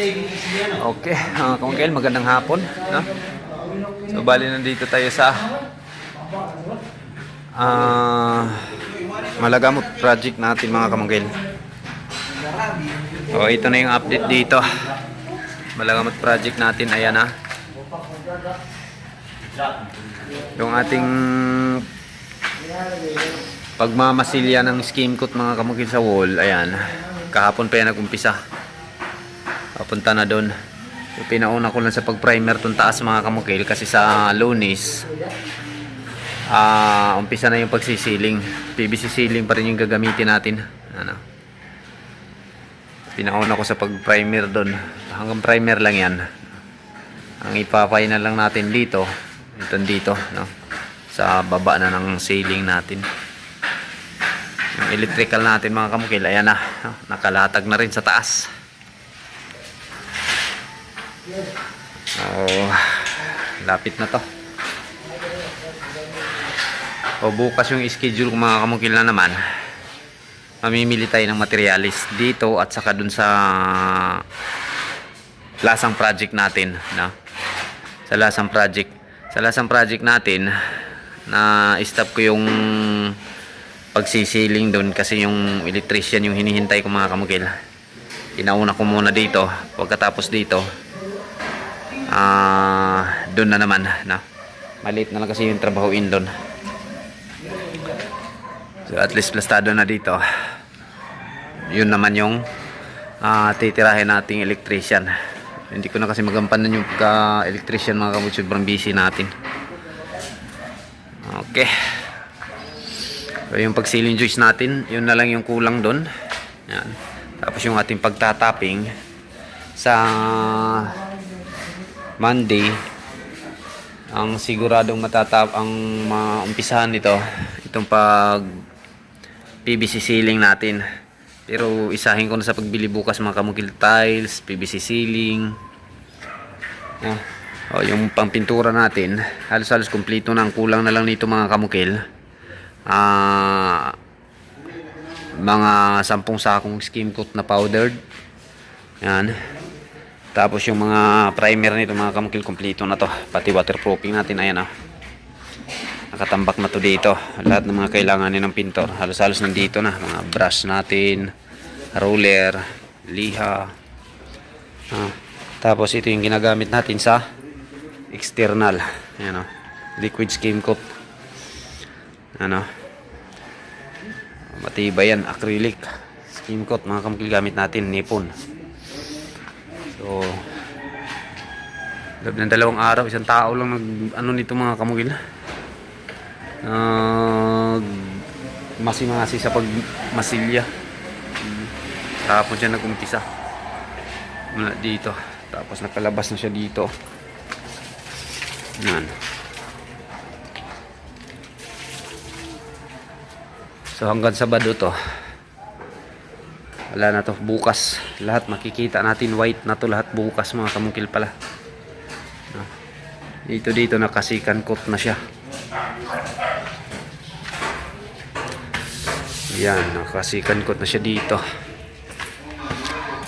Okay, mga kamangkil, magandang hapon. No? So, bali nandito tayo sa ah Malagamot project natin mga kamangkil. So, ito na yung update dito. Malagamot project natin, ayan na. Yung ating pagmamasilya ng skim coat mga kamangkil sa wall, ayan. Kahapon pa yan nag-umpisa. Papunta na doon. Pinauna ko lang sa pag-primer tong taas mga kamukil kasi sa lunis ah umpisa na yung pagsisiling. PVC ceiling pa rin yung gagamitin natin. Ano. Pinauna ko sa pag-primer doon. Hanggang primer lang yan. Ang ipapay na lang natin dito, ito dito, no? Sa baba na ng ceiling natin. Yung electrical natin mga kamukil, ayan na. Nakalatag na rin sa taas. Oh, lapit na to. O bukas yung schedule kung mga kamukil na naman. Mamimili tayo ng materialis dito at saka dun sa lasang project natin, no? Sa lasang project. Sa lasang project natin na stop ko yung pagsisiling doon kasi yung electrician yung hinihintay ko mga kamukil. Inauna ko muna dito. Pagkatapos dito, ah doon na naman na maliit na lang kasi yung trabahoin doon. So at least plastado na dito. Yun naman yung ah titirahin nating electrician. Hindi ko na kasi magampanan yung ka electrician mga kabut sobrang busy natin. Okay. So yung pag ceiling joist natin yun na lang yung kulang doon. Yan. Tapos yung ating pagtatapping sa Monday ang siguradong matatap ang maumpisahan nito itong pag PVC ceiling natin. Pero isahin ko na sa pagbili bukas mga kamukil tiles PVC ceiling. Ah, oh, yung pangpintura natin halos halos kumpleto na. Ang kulang na lang nito mga kamukil. Ah mga sampung sakong skim coat na powdered. Yan tapos yung mga primer nito mga kamukil kompleto na to. Pati waterproofing natin ayan ah. Nakatambak na to dito. Lahat ng mga kailangan ng pintor. Halos-halos nandito na. Mga brush natin, roller, liha. Ah. Tapos ito yung ginagamit natin sa external. Ayan ah. Liquid skim coat. Ano? Matibay yan. Acrylic. Skim coat. Mga kamukil gamit natin. Nipon. So, loob ng dalawang araw, isang tao lang nag, ano nito mga kamugil. Nag, masi-masi sa pagmasilya. Tapos siya nag-umpisa. Mula dito. Tapos nakalabas na siya dito. Yan. So hanggang Sabado to wala na to bukas. Lahat makikita natin white na to lahat bukas mga kamungkil pala. Ah. dito dito nakasikan coat na siya. Yan nakasikan coat na siya dito.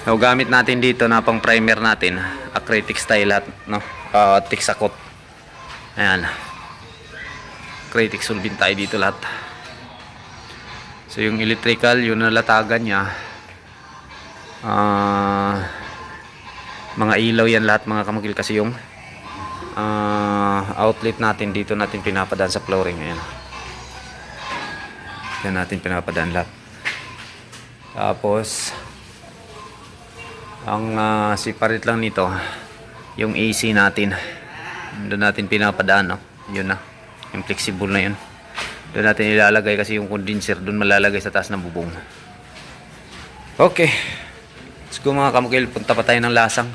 So gamit natin dito na pang primer natin acrylic style lahat no uh, texacot ayan. Acrylic solvent tayo dito lahat. So yung electrical yung nalatagan niya Ah, mga ilaw yan lahat mga kamagil kasi yung ah, outlet natin. Dito natin pinapadaan sa flooring ayan. Yan natin pinapadaan lahat. Tapos ang uh, siparit lang nito yung AC natin. Doon natin pinapadaan no? yun na. Yung flexible na yun. Doon natin ilalagay kasi yung condenser doon malalagay sa taas ng bubong. Okay Let's go mga kamukil, punta pa tayo ng lasang.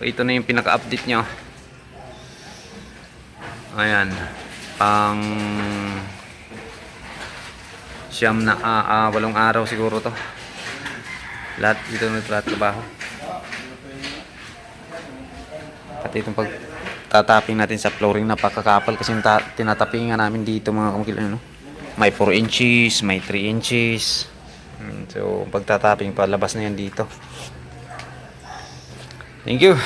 O, ito na yung pinaka-update nyo. Ayan. Pang siyam na, ah, ah, walong araw siguro to. Lahat dito na lahat trabaho. Pati itong pag tataping natin sa flooring napakakapal kasi ta- tinatapingan namin dito mga kamukil. Ano? May 4 inches, may 3 inches. Mm, So, pagtataping palabas na yan dito. Thank you.